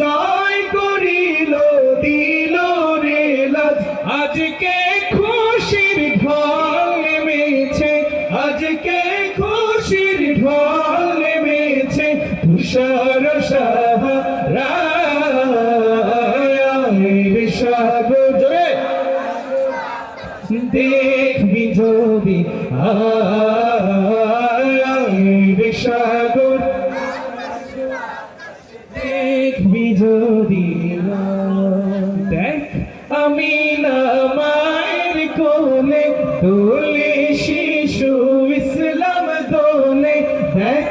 জয় করিল, দিল রে লাজ। আজকে খুশির ঢল নেমেছে, আজকে খুশির ঢল নেমেছে। তুষার সাহারা দেখবি যদি আয় সাগর দেখবি যদি দেখ আমি না মায়ের কোলে দোলে শিশু ইসলাম দোলে। দেখ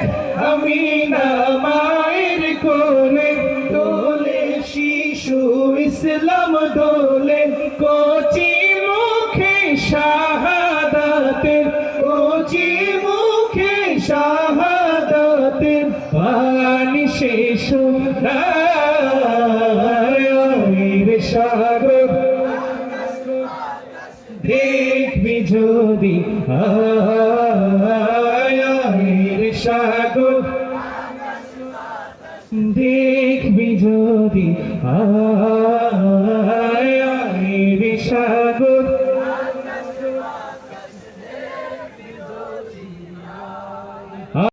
আমি না মায়ের কোলে দোলে শিশু ইসলাম দোলে। কোচি মুখে শাহাদাতের, কোচি মুখে শাহাদাতের পানি শেষ সাগর। দেখবি যদি সাগর। দেখবি যদি সাগর।